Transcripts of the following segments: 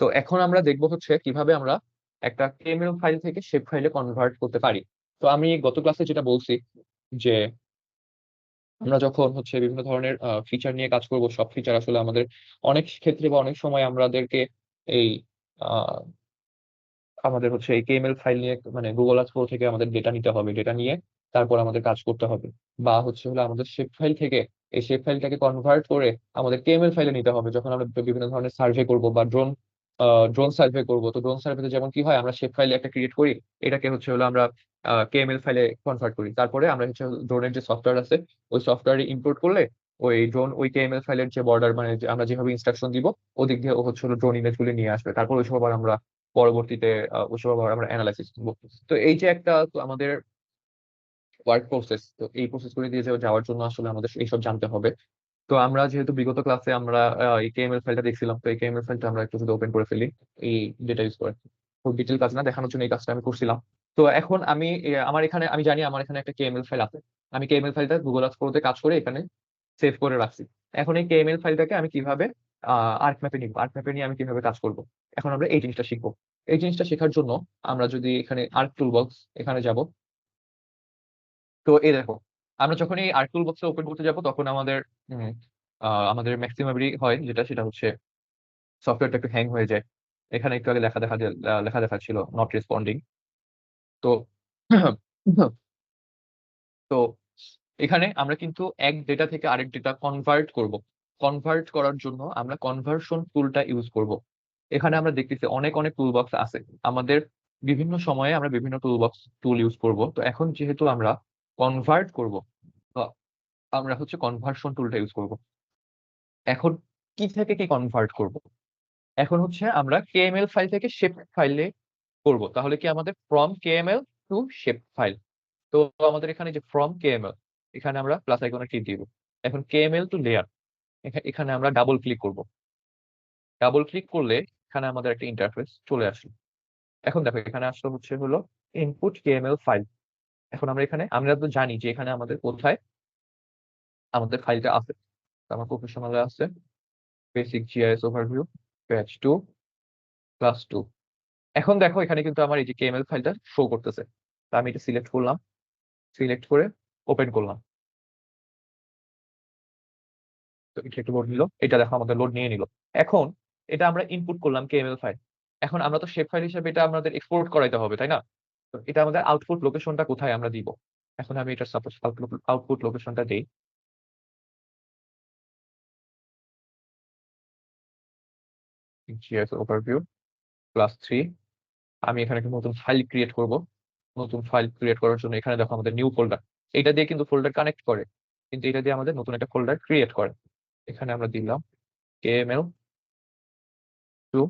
তো এখন আমরা দেখব হচ্ছে কীভাবে আমরা একটা কেএমএল ফাইল থেকে শেপ ফাইলে কনভার্ট করতে পারি। তো আমি গত ক্লাসে যেটা বলছি যে আমরা যখন হচ্ছে বিভিন্ন ধরনের ফিচার নিয়ে কাজ করব, সব ফিচার আসলে আমাদের অনেক ক্ষেত্রে বা অনেক সময় আমাদেরকে এই আমাদের হচ্ছে এই কেএমএল ফাইল নিয়ে মানে গুগল আর্থ থেকে আমাদের ডেটা নিতে হবে। ডেটা নিয়ে তারপর আমাদের কাজ করতে হবে। বা হচ্ছে হলো আমাদের শেপ ফাইল থেকে এই শেপ ফাইলটাকে কনভার্ট করে আমাদের কেএমএল ফাইলে নিতে হবে। যখন আমরা বিভিন্ন ধরনের সার্ভে করব বা ড্রোন ড্রোন সার্ভে করব। তো ড্রোন সার্ভেতে যেমন কি হয়, আমরা শেপ ফাইলে একটা ক্রিয়েট করি, এটাকে হচ্ছে হলো আমরা কেএমএল ফাইলে কনভার্ট করি। তারপরে আমরা হচ্ছে ড্রোনের যে সফটওয়্যার আছে, ওই সফটওয়্যারে ইম্পোর্ট করলে ওই ড্রোন ওই কেএমএল ফাইলের যে বর্ডার মানে আমরা যেভাবে ইনস্ট্রাকশন দিব, ওদিক দিয়ে হচ্ছে হলো ড্রোন ইমেজগুলো নিয়ে আসবে। তারপর ওইসব আবার আমরা পরবর্তীতে ওইসব আবার আমরা অ্যানালাইসিস করব। তো এই যে একটা আমাদের ওয়ার্ক প্রসেস তো এই প্রসেস করে দিয়ে যাওয়ার জন্য আসলে আমাদের এইসব জানতে হবে। তো আমরা যেহেতু বিগত ক্লাসে আমরা এই কেএমএল ফাইলটা দেখছিলাম, তো এই কেএমএল ফাইলটা আমরা একটু ওপেন করে ফেলি, এই ডেটা ইউজ করে খুব ডিটেল কাজ না, দেখানোর জন্য এই কাজটা আমি করছিলাম। তো এখন আমি আমার এখানে, আমি জানি আমার এখানে একটা কেএমএল ফাইল আছে। আমি কেএমএল ফাইলটা গুগল আর্থ প্রোতে কাজ করে এখানে সেভ করে রাখছি। এখন এই কেএমএল ফাইলটাকে আমি কীভাবে আর্ক ম্যাপে নিব? আর্ক ম্যাপে নিয়ে আমি কীভাবে কাজ করব? এখন আমরা এই জিনিসটা শিখব। এই জিনিসটা শেখার জন্য আমরা যদি এখানে আর্ক টুলবক্স এখানে যাব। তো এই দেখো আমরা যখন এই আর্ক টুলবক্সে ওপেন করতে যাব তখন আমাদের আমাদের ম্যাক্সিমামই হয় যেটা সেটা হচ্ছে সফটওয়্যারটা একটু হ্যাং হয়ে যায়। এখানে একটু আগে লেখা দেখা লেখা আহ, ছিল নট রেসপন্ডিং তো তো এখানে আমরা কিন্তু এক ডেটা থেকে আরেক ডেটা কনভার্ট করব। কনভার্ট করার জন্য আমরা কনভার্সন টুলটা ইউজ করব। এখানে আমরা দেখতেছি অনেক অনেক টুল বক্স আছে। আমাদের বিভিন্ন সময়ে আমরা বিভিন্ন টুল বক্স টুল ইউজ করব। তো এখন যেহেতু আমরা কনভার্ট করব আমরা হচ্ছে কনভার্সন টুলটা ইউজ করব। এখন কি থেকে কি কনভার্ট করব? এখন হচ্ছে আমরা কেএমএল ফাইল থেকে শেপ ফাইলে করব। তাহলে কি আমাদের from KML to shape file তো আমাদের এখানে যে ফ্রম কেএমএল এখানে আমরা প্লাস আইকনে ক্লিক দিব। এখন কেএমএল টু লেয়ার এখানে আমরা ডাবল ক্লিক করব। ডাবল ক্লিক করলে এখানে আমাদের একটা ইন্টারফেস চলে আসবে এখন দেখো, এখানে আসলে হচ্ছে হলো ইনপুট কেএমএল ফাইল এখন আমরা এখানে, আমরা তো জানি যে এখানে আমাদের কোথায় আমাদের ফাইলটা আছে। আমার প্রফেশনালে আছে। Basic GIS overview batch two class two এখন দেখো, এখানে কিন্তু আমার এই যে কেএমএল ফাইলটা শো করতেছে। তো আমি এটা সিলেক্ট করলাম। সিলেক্ট করে ওপেন করলাম। তো এটা একটু লোড নিল। এটা দেখো, আমাদের লোড নিয়ে নিল। এখন এটা আমরা ইনপুট করলাম কেএমএল ফাইল এখন আমরা তো শেপ ফাইল হিসেবে এটা আমাদের এক্সপোর্ট করাইতে হবে, তাই না? তো এটা আমাদের আউটপুট লোকেশনটা কোথায় আমরা দিব? এখন আমি এটা সাপোজ আউটপুট লোকেশনটা দেই। জিএস ওভারভিউ ক্লাস থ্রি আমি এখানে একটা নতুন ফাইল ক্রিয়েট করব। নতুন ফাইল ক্রিয়েট করার জন্য এখানে দেখো আমাদের নিউ ফোল্ডার এটা দিয়ে কিন্তু ফোল্ডার কানেক্ট করে, কিন্তু এটা দিয়ে আমাদের নতুন একটা ফোল্ডার ক্রিয়েট করে। এখানে আমরা দিলাম কেএমএল টু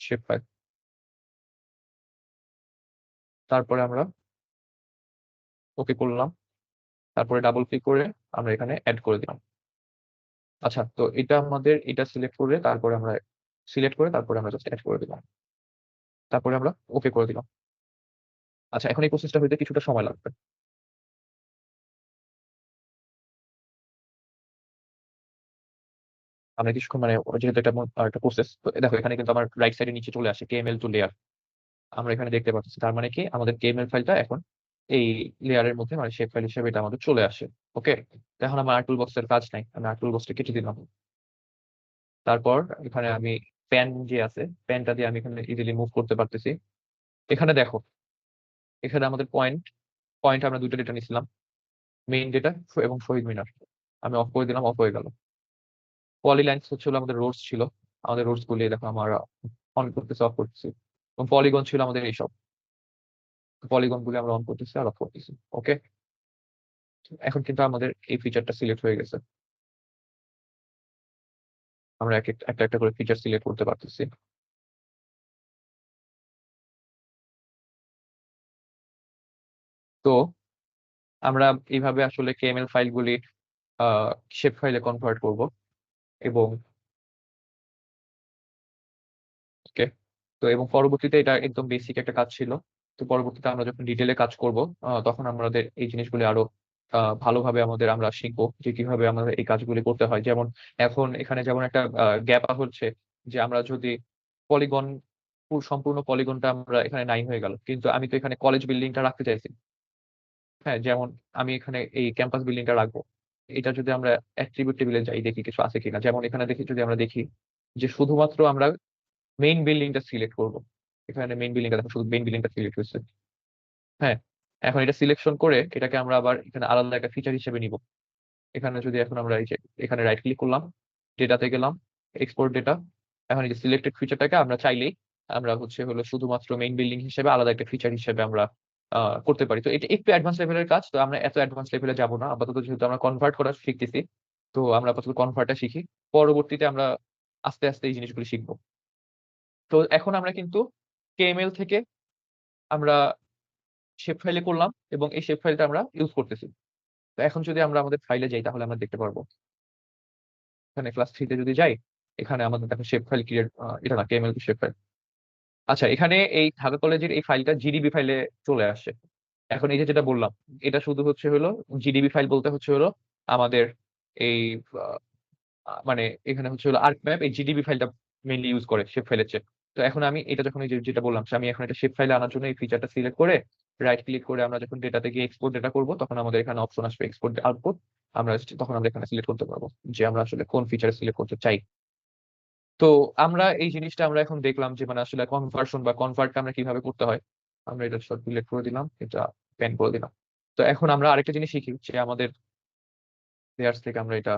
শেপ ফাইল তারপরে আমরা ওকে করলাম। তারপরে ডাবল ক্লিক করে আমরা এখানে অ্যাড করে দিলাম। আচ্ছা তো এটা আমাদের এটা সিলেক্ট করে তারপরে আমরা সিলেক্ট করে তারপরে আমরা জাস্ট অ্যাড করে দিলাম। তারপরে আমরা ওকে করে দিলাম। আচ্ছা এখন এই প্রসেসটা হইতে কিছুটা সময় লাগবে। আমরা কিছুক্ষণ মানে যেহেতু এটা একটা প্রসেস তো দেখো এখানে কিন্তু আমার রাইট সাইডে নিচে চলে আসে কেএমএল টু লেয়ার আমরা এখানে দেখতে পাচ্ছি। তার মানে কি? আমাদের কেএমএল ফাইলটা এখন এই লেয়ারের মধ্যে মানে শেপ ফাইল হিসেবে এটা আমাদের চলে আসে। ওকে এখন আমার আর্টুল বক্সের কাজ নাই। আমি আর্টুল বক্সটা কেটে দিলাম। তারপর এখানে আমি প্যান যে আছে প্যানটা দিয়ে আমি এখানে ইজিলি মুভ করতে পারতেছি। এখানে দেখো, এখানে আমাদের পয়েন্ট পয়েন্ট আমরা দুটো ডেটা নিয়েছিলাম। মেইন ডেটা এবং শহীদ মিনার। আমি অফ করে দিলাম অফ হয়ে গেল। পলি লাইন্স হচ্ছিল আমাদের রোডস ছিল। আমাদের রোডস গুলি দেখো, আমরা অন করতেছি অফ করতেছি। পলিগন ছিল আমাদের এইসব। পলিগন গুলি আমরা অন করতেছি, আর অফ করতেছি ওকে এখন কিন্তু আমাদের এই ফিচারটা সিলেক্ট হয়ে গেছে। আমরা এক এক- একটা একটা করে ফিচার সিলেক্ট করতে পারতেছি। তো, আমরা এইভাবে আসলে কেএমএল ফাইলগুলি শেপ ফাইলে কনভার্ট করব এবং তো এবং পরবর্তীতে এটা একদম বেসিক একটা কাজ ছিল। তো পরবর্তীতে আমরা যখন ডিটেলে কাজ করব তখন আমাদের এই জিনিসগুলি আরও ভালোভাবে আমাদের আমরা শিখব যে কীভাবে আমাদের এই কাজগুলি করতে হয়। যেমন এখন এখানে যেমন একটা গ্যাপ হচ্ছে যে আমরা যদি পলিগন সম্পূর্ণ পলিগনটা আমরা এখানে নাইন হয়ে গেল। কিন্তু আমি তো এখানে কলেজ বিল্ডিংটা রাখতে চাইছি। হ্যাঁ যেমন আমি এখানে এই ক্যাম্পাস বিল্ডিংটা রাখব। এটা যদি আমরা অ্যাট্রিবিউট টেবিলে যাই দেখি কিছু আছে কিনা। যেমন এখানে দেখি, যদি আমরা দেখি যে শুধুমাত্র আমরা মেইন বিল্ডিংটা সিলেক্ট করব। এখানে মেইন বিল্ডিংটা দেখো, শুধু মেইন বিল্ডিংটা সিলেক্ট হয়েছে। হ্যাঁ এখন এটা সিলেকশন করে এটাকে আমরা আবার এখানে আলাদা একটা ফিচার হিসেবে নিব। এখানে যদি এখন আমরা এই যে, এখানে রাইট ক্লিক করলাম ডেটাতে গেলাম এক্সপোর্ট ডেটা এখন এই যে সিলেক্টেড ফিচারটাকে আমরা চাইলেই আমরা হচ্ছে হলো শুধুমাত্র মেইন বিল্ডিং হিসেবে আলাদা একটা ফিচার হিসেবে আমরা করতে পারি। তো এটা একটু অ্যাডভান্স লেভেলের কাজ, তো আমরা এত অ্যাডভান্স লেভেলে যাব না। আপাতত যেহেতু আমরা কনভার্ট করা শিখতেছি, তো আমরা আপাতত কনভার্টটা শিখি। পরবর্তীতে আমরা আস্তে আস্তে এই জিনিসগুলো শিখব। তো এখন আমরা কিন্তু কেএমএল থেকে আমরা শেপ ফাইলে করলাম এবং এই শেপ ফাইলটা আমরা ইউজ করতেছি। তো এখন যদি আমরা আমাদের ফাইলে যাই, তাহলে আমরা দেখতে পারব। এখানে ক্লাস থ্রিতে যদি যাই, এখানে আমাদের দেখো শেপ ফাইল ক্রিয়েট এটা না কেএমএল শেপ ফাইল আচ্ছা এখানে এই ঢাকা কলেজের এই ফাইলটা জিডিবি ফাইলে চলে আসছে। এখন এই যে যেটা বললাম, এটা শুধু হচ্ছে হলো জিডিবি ফাইল বলতে হচ্ছে হলো আমাদের এই মানে এখানে হচ্ছে হলো আর্ক ম্যাপ এই জিডিবি ফাইলটা মেইনলি ইউজ করে শেপ ফাইলের চেয়ে। তো এখন আমি এটা যখন যেটা বললাম আমি এখন এটা শেপ ফাইলে আনার জন্য এই ফিচারটা সিলেক্ট করে রাইট ক্লিক করে আমরা যখন ডেটাতে গিয়ে এক্সপোর্ট ডেটা করব, তখন আমাদের এখানে অপশন আসবে এক্সপোর্ট আউটপুট আমরা তখন আমরা এখানে সিলেক্ট করতে পারব যে আমরা আসলে কোন ফিচার সিলেক্ট করতে চাই। তো আমরা এই জিনিসটা আমরা এখন দেখলাম যে মানে আসলে কনভার্সন বা কনভার্টটা আমরা কীভাবে করতে হয়, আমরা এটা সব সিলেক্ট করে দিলাম, এটা পেন করে দিলাম। তো এখন আমরা আরেকটা জিনিস শিখি যে আমাদের লেয়ার্স থেকে আমরা এটা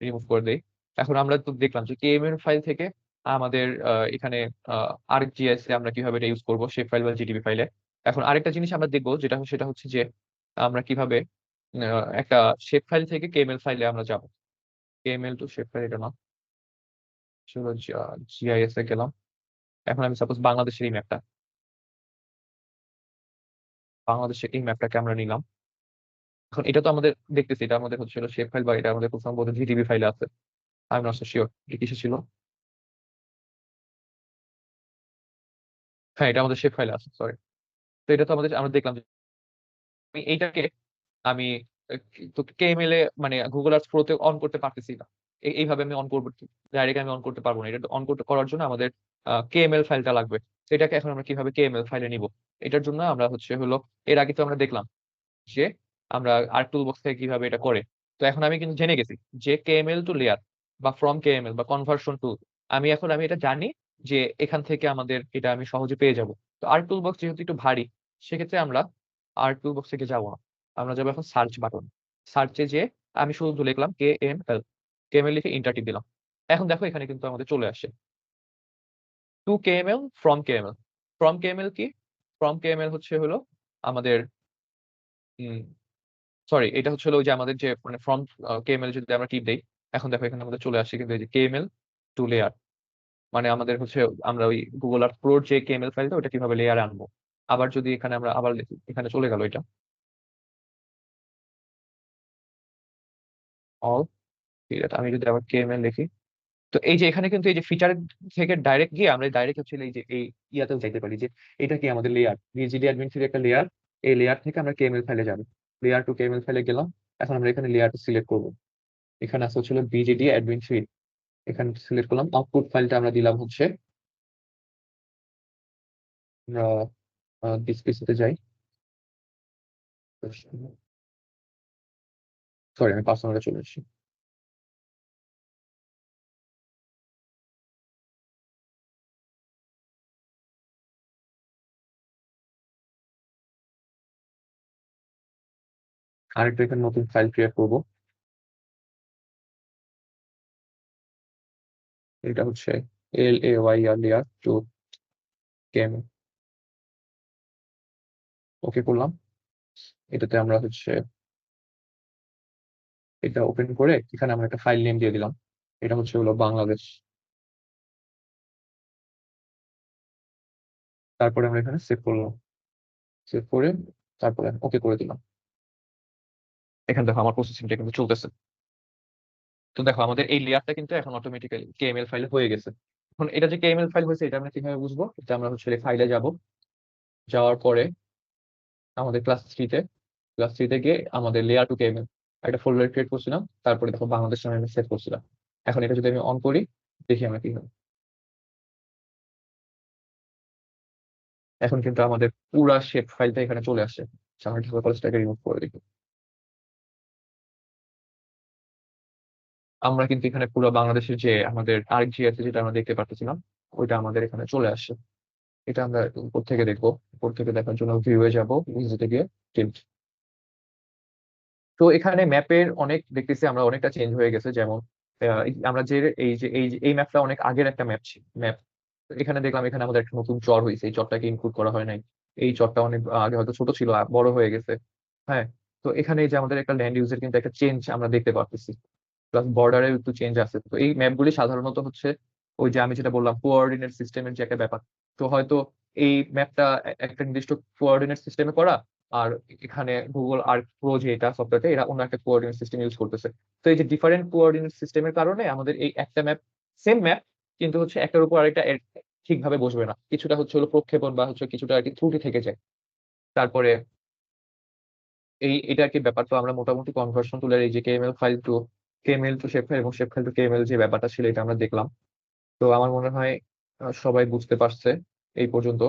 রিমুভ করে দিই। এখন আমরা তো দেখলাম যে কেএমএল ফাইল থেকে আমাদের এখানে আর্কজিএস এ আমরা কীভাবে এটা ইউজ করব শেপ ফাইল বা জিডিবি ফাইলে এখন আরেকটা জিনিস আমরা দেখব, যেটা সেটা হচ্ছে যে আমরা কীভাবে একটা শেপ ফাইল থেকে কেএমএল ফাইলে আমরা যাব। কেএমএল টু শেপ ফাইল এটা না। চলো জিআইএস এ গেলাম। এখন আমি সাপোজ বাংলাদেশের এই ম্যাপটা বাংলাদেশের এই ম্যাপটাকে আমরা নিলাম। এখন এটা তো আমাদের, দেখতেছি, এটা আমাদের হচ্ছে শেপ ফাইল বা এটা আমাদের খুব সম্ভবত জিটিবি ফাইলে আছে। আমি নট শিওর কিসে ছিল? হ্যাঁ এটা আমাদের শেপ ফাইলে আছে সরি তো এটা তো আমাদের, আমরা দেখলাম আমি এইটাকে, আমি তো কেএমএল এ মানে গুগল আর্টস প্রোতে অন করতে পারতেছি না। এইভাবে আমি অন করব ডাইরেক্ট আমি অন করতে পারব না। এটা অন করতে, করার জন্য আমাদের কেএমএল ফাইলটা লাগবে। এটাকে এখন আমরা কীভাবে কেএমএল ফাইলে নিব? এটার জন্য আমরা হচ্ছে হলো, এর আগে তো আমরা দেখলাম যে আমরা আর টুল বক্স থেকে কীভাবে এটা করে। তো এখন আমি কিন্তু জেনে গেছি যে কেএমএল টু লেয়ার বা ফ্রম কেএমএল বা কনভার্সন টু আমি এখন, আমি এটা জানি যে এখান থেকে আমাদের এটা আমি সহজে পেয়ে যাব। তো আর্ট টুল বক্স যেহেতু একটু ভারী, সেক্ষেত্রে আমরা আর্ট টুল বক্স থেকে যাব না। আমরা যাব এখন সার্চ বাটন সার্চে যে আমি শুধু লিখলাম কে এম এল কে এম এল লিখে ইন্টার টিপ দিলাম। এখন দেখো এখানে কিন্তু আমাদের চলে আসে। To K M L from K M L from K M L কি? ফ্রম কে এম এল হচ্ছে হলো আমাদের সরি এটা হচ্ছে হলো যে আমাদের যে মানে ফ্রম কেএমএল যদি আমরা টিপ দেই, এখন দেখো এখানে আমাদের চলে আসছে কিন্তু এই যে কেএমএল টু লেয়ার মানে আমাদের হচ্ছে আমরা ওই গুগল আর্ট প্রোর যে কেএমএল ফাইলটা ওটা কীভাবে লেয়ারে আনব? আবার যদি এখানে আমরা আবার এখানে চলে গেল এটা। অল ঠিক আছে, আমি যদি আবার কেএমএল লিখি তো এই যে এখানে কিন্তু এই যে ফিচার থেকে ডাইরেক্ট গিয়ে আমরা ডাইরেক্ট হচ্ছে এই যে, এই ইয়াতেও যাইতে পারি যে, এটা কি আমাদের লেয়ার ভিজিডি অ্যাডমিন থ্রি একটা লেয়ার এই লেয়ার থেকে আমরা কেএমএল ফাইলে যাব। লেয়ার টু কেএমএল ফাইলে গেলাম, এখন আমরা এখানে লেয়ারটা সিলেক্ট করব। এখানে আছে হচ্ছিল বিজিডি অ্যাডমিন থ্রি এখানে সিলেক্ট করলাম। আউটপুট ফাইলটা আমরা দিলাম হচ্ছে, আমরা যাই। সরি আমি চলে এসেছি। আরেকটা এখানে নতুন ফাইল ক্রিয়েট করব। এটা হচ্ছে L A Y R layer two came okay করলাম। এটাতে আমরা হচ্ছে এটা ওপেন করে এখানে আমরা একটা ফাইল নেম দিয়ে দিলাম। এটা হচ্ছে হলো বাংলাদেশ। তারপরে আমরা এখানে সেভ করলাম। সেভ করে তারপরে ওকে করে দিলাম। এখানে দেখো, আমার প্রসেসিংটা কিন্তু চলতেছে। তুমি দেখো, আমাদের এই লেয়ারটা কিন্তু এখন অটোমেটিক্যালি কেএমএল ফাইলে হয়ে গেছে। এখন এটা যে কেএমএল ফাইল হয়েছে, এটা আমরা কীভাবে বুঝব? এটা আমরা হচ্ছে ফাইলে যাব। যাওয়ার পরে আমাদের ক্লাস থ্রিতে ক্লাস থ্রিতে গিয়ে আমাদের লেয়ার টু কেএমএল একটা ফোল্ডার ক্রিয়েট করছিলাম। তারপরে দেখো, বাংলাদেশ নামে আমি সেভ করছিলাম। এখন এটা যদি আমি অন করি, দেখি আমরা কি হবে এখন কিন্তু আমাদের পুরা শেপ ফাইলটা এখানে চলে আসে চার্ট কলেজটাকে রিমুভ করে দেখি আমরা কিন্তু এখানে পুরো বাংলাদেশের যে আমাদের আরেক আছে যেটা আমরা দেখতে পারতেছিলাম, ওইটা আমাদের এখানে চলে আসে এটা আমরা উপর থেকে দেখব। উপর থেকে দেখার জন্য ভিউয়ে যাব ভিজিটে গিয়ে টিল্ট তো এখানে ম্যাপের অনেক দেখতেছি আমরা, অনেকটা চেঞ্জ হয়ে গেছে। যেমন আমরা যে, এই যে, এই এই ম্যাপটা অনেক আগের একটা ম্যাপ ছিল ম্যাপ এখানে দেখলাম এখানে আমাদের একটা নতুন চর হয়েছে এই চরটাকে ইনক্লুড করা হয় নাই। এই চরটা অনেক আগে হয়তো ছোট ছিল বড় হয়ে গেছে। হ্যাঁ তো এখানে যে আমাদের একটা ল্যান্ড ইউজের কিন্তু একটা চেঞ্জ আমরা দেখতে পারতেছি। প্লাস বর্ডারে একটু চেঞ্জ আছে। তো এই ম্যাপগুলি সাধারণত হচ্ছে ওই যে আমি যেটা বললাম কোঅর্ডিনেট সিস্টেমের যে একটা ব্যাপার। তো হয়তো এই ম্যাপটা একটা নির্দিষ্ট কোঅর্ডিনেট সিস্টেমে করা আর এখানে গুগল আর প্রো যে এটা সফটওয়্যারটা এরা অন্য একটা কোঅর্ডিনেট সিস্টেম ইউজ করতেছে। তো এই যে ডিফারেন্ট কোঅর্ডিনেট সিস্টেমের কারণে আমাদের এই একটা ম্যাপ সেম ম্যাপ কিন্তু হচ্ছে একটার উপর আরেকটা ঠিকভাবে বসবে না। কিছুটা হচ্ছে হলো প্রক্ষেপণ বা হচ্ছে কিছুটা আর কি ত্রুটি থেকে যায়। তারপরে এই এটা কি ব্যাপার? তো আমরা মোটামুটি কনভার্সন টুলের এই যে KML file to KML to shapefile এবং শেফেল টু কেএমএল যে ব্যাপারটা ছিল এটা আমরা দেখলাম। তো আমার মনে হয় সবাই বুঝতে পারছে এই পর্যন্ত।